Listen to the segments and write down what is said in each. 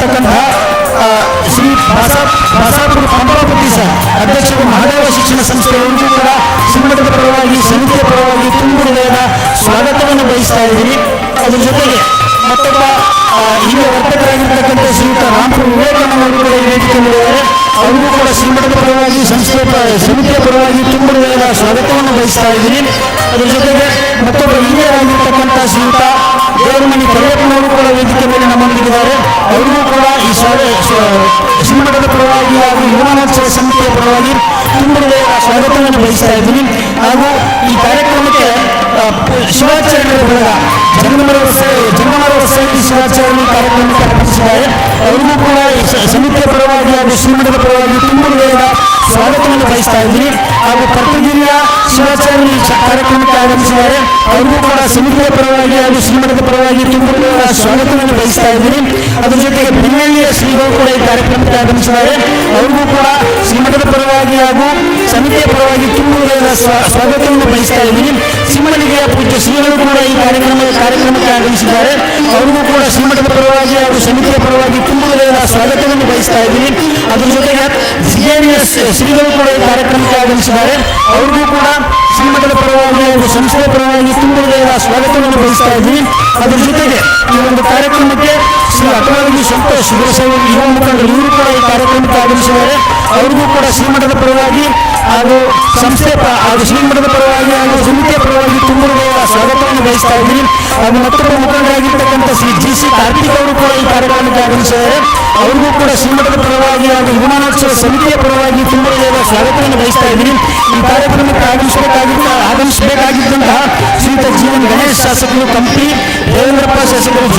ಆಗಿರ್ತಕ್ಕಂತಹ ಆ, ಶ್ರೀ ಬಸಾಪುರ ಪಂಪಾಪತಿ ಸರ್ ಅಧ್ಯಕ್ಷರು ಮಹಾದೇವ ಶಿಕ್ಷಣ ಸಂಸ್ಥೆಯವರಿಗೂ ಕೂಡ ಶ್ರೀಮಠದ ಪರವಾಗಿ ಸಮಿತಿಯ ಪರವಾಗಿ ತುಂಬ ಹೃದಯದ ಸ್ವಾಗತವನ್ನು ಬಯಸ್ತಾ ಇದ್ದೀನಿ. ಅದ್ರ ಜೊತೆಗೆ ಮತ್ತೊಬ್ಬ ಹಿರಿಯ ವರ್ತಕರಾಗಿರ್ತಕ್ಕಂಥ ಶ್ರೀಯುತ ರಾಮಪುರ ವಿವೇಕಾನಂದರು ಕೂಡ ವೇದಿಕೆಯಲ್ಲಿದ್ದಾರೆ ಅವರಿಗೂ ಕೂಡ ಶ್ರೀಮಠದ ಪರವಾಗಿ ಸಂಸ್ಥೆಯ ಸಮಿತಿಯ ಪರವಾಗಿ ತುಂಬ ಹೃದಯದ ಸ್ವಾಗತವನ್ನು ಬಯಸ್ತಾ ಇದ್ದೀನಿ. ಅದ್ರ ಜೊತೆಗೆ ಮತ್ತೊಬ್ಬ ಹಿರಿಯರಾಗಿರ್ತಕ್ಕಂಥ ಶ್ರೀಯುತ ದೇವರಮಣಿ ಕರಿಯಪ್ಪನವರು ಕೂಡ ವೇದಿಕೆ ಮೇಲೆ ನಮ್ಮೊಂದಿಗಿದ್ದಾರೆ ಅವರಿಗೂ ಯುವನೋತ್ಸವ ಸಮಿತಿಯ ಪರವಾಗಿ ತುಂಬ ಸ್ವಾಗತವನ್ನು ಬಯಸ್ತಾ ಇದ್ದೀನಿ. ಹಾಗೂ ಈ ಕಾರ್ಯಕ್ರಮಕ್ಕೆ ಶಿವಾಚಾರ್ಯರ ಬಳಗ ಜನ್ಮರೋತ್ಸವ ಜಂಗಮರ ಶಿವಾಚಾರ್ಯ ಕಾರ್ಯಕ್ರಮಕ್ಕೆ ಅರ್ಪಿಸಿದ್ದಾರೆ ಅವರಿಗೂ ಕೂಡ ಸಮಿತಿಯ ಪರವಾಗಿ ಹಾಗೂ ಶ್ರೀಮಠದ ಪರವಾಗಿ ತುಂಬ ಸ್ವಾಗತವನ್ನು ಬಯಸ್ತಾ ಇದ್ದೀನಿ. ಹಾಗೂ ಪ್ರತಿದಿನ ಶಿವಾಚಾರ್ಯ ಕಾರ್ಯಕ್ರಮಕ್ಕೆ ಆಗಮಿಸಿದ್ದಾರೆ. ಅವರಿಗೂ ಕೂಡ ಸಮಿತಿಯ ಪರವಾಗಿ ಹಾಗೂ ಶ್ರೀಮಠದ ಪರವಾಗಿ ತುಂಬ ಹೃದಯದ ಸ್ವಾಗತವನ್ನು ಬಯಸ್ತಾ ಇದ್ದೀನಿ. ಅದ್ರ ಜೊತೆಗೆ ಬೆನ್ನಳ್ಳಿಯ ಶ್ರೀಗಳು ಕೂಡ ಈ ಕಾರ್ಯಕ್ರಮಕ್ಕೆ ಆಗಮಿಸಿದ್ದಾರೆ. ಅವರಿಗೂ ಕೂಡ ಶ್ರೀಮಠದ ಪರವಾಗಿ ಹಾಗೂ ಸಮಿತಿಯ ಪರವಾಗಿ ತುಂಬುವುದರ ಸ್ವಾಗತವನ್ನು ಬಯಸ್ತಾ ಇದ್ದೀನಿ. ಸಿಂಹಳಿಗೆಯ ಪೂಜ್ಯ ಶ್ರೀಗಳು ಕೂಡ ಈ ಕಾರ್ಯಕ್ರಮ, ಕಾರ್ಯಕ್ರಮಕ್ಕೆ ಆಗಮಿಸಿದ್ದಾರೆ. ಅವರಿಗೂ ಕೂಡ ಶ್ರೀಮಠದ ಪರವಾಗಿ ಹಾಗೂ ಸಮಿತಿಯ ಪರವಾಗಿ ತುಂಬುವುದರ ಸ್ವಾಗತವನ್ನು ಬಯಸ್ತಾ ಇದ್ದೀನಿ. ಅದರ ಜೊತೆಗೆ ಸಿಗೇರಿಯ ಶ್ರೀಗಳು ಕೂಡ ಈ ಕಾರ್ಯಕ್ರಮಕ್ಕೆ ಆಗಮಿಸಿದ್ದಾರೆ. ಅವರಿಗೂ ಕೂಡ ಶ್ರೀಮಠದ ಪರವಾಗಿ ಹಾಗೂ ಸಂಸ್ಥೆಯ ಪರವಾಗಿ ತುಂಬುವುದರ ಸ್ವಾಗತವನ್ನು ಬಯಸ್ತಾ ಇದ್ದೀನಿ. ಅದರ ಜೊತೆಗೆ ಈ ಒಂದು ಕಾರ್ಯಕ್ರಮಕ್ಕೆ ಅಟವಾಗಿ ಸಂತೋಷ್ ಯುವ ಮುಖಂಡರು ಇವರು ಕೂಡ ಈ ಕಾರ್ಯಕ್ರಮಕ್ಕೆ ಆಗಮಿಸಿದ್ದಾರೆ. ಅವರಿಗೂ ಕೂಡ ಶ್ರೀಮಠದ ಪರವಾಗಿ ಹಾಗೂ ಸಂಸ್ಥೆ ಹಾಗೂ ಶ್ರೀಮಠದ ಪರವಾಗಿ ಹಾಗೂ ಸಮಿತಿಯ ಪರವಾಗಿ ತುಂಬ ಹೃದಯದ ಸ್ವಾಗತವನ್ನು ಬಯಸ್ತಾ ಇದ್ದೀನಿ. ಹಾಗೂ ಮತ್ತೊಬ್ಬ ಮುಖಂಡರಾಗಿರ್ತಕ್ಕಂಥ ಶ್ರೀ ಜಿ ಸಿ ಕಾರ್ತಿಕ್ ಅವರು ಕೂಡ ಈ ಕಾರ್ಯಕ್ರಮಕ್ಕೆ ಆಗಮಿಸಿದ್ದಾರೆ. ಅವರಿಗೂ ಕೂಡ ಶ್ರೀಮಠದ ಪರವಾಗಿ ಹಾಗೂ ವಿಮಾನೋತ್ಸವ ಸಮಿತಿಯ ಪರವಾಗಿ ತುಂಬ ಹೃದಯದ ಸ್ವಾಗತವನ್ನು ಬಯಸ್ತಾ ಇದ್ದೀನಿ. ಈ ಕಾರ್ಯಕ್ರಮಕ್ಕೆ ಆಗಮಿಸಬೇಕಾಗಿದ್ದ ಆಗಮಿಸಬೇಕಾಗಿದ್ದಂತಹ ಶ್ರೀಮಂತ ಜೀವನ್ ಗಣೇಶ್ ಶಾಸಕರು ಕಂಪಿ ದೇವೇಂದ್ರಪ್ಪ ಶಾಸಕರು ಎಸ್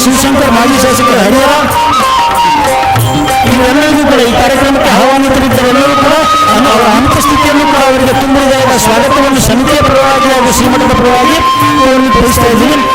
ಶಿವಶಂಕರ್ ಮಾಜಿ ಶಾಸಕರು ಹರಿಹರ ಇವರೆಲ್ಲರಿಗೂ ಕೂಡ ಈ ಕಾರ್ಯಕ್ರಮಕ್ಕೆ ಆಹ್ವಾನಿತರಿದ್ದರೆಲ್ಲರೂ ಕೂಡ ಅನ್ನು- ಅವರ ಅನುಪಸ್ಥಿತಿಯನ್ನು ಕೂಡ ಅವರಿಗೆ ತುಂಬ ಹೃದಯದ ಸ್ವಾಗತವನ್ನು ಸಮಿತಿಯ ಪರವಾಗಿ ಹಾಗೂ ಶ್ರೀಮಠದ ಪರವಾಗಿ ಅವರಿಗೆ ತಿಳಿಸ್ತಾ ಇದ್ದೀನಿ ಈ ಒಂದು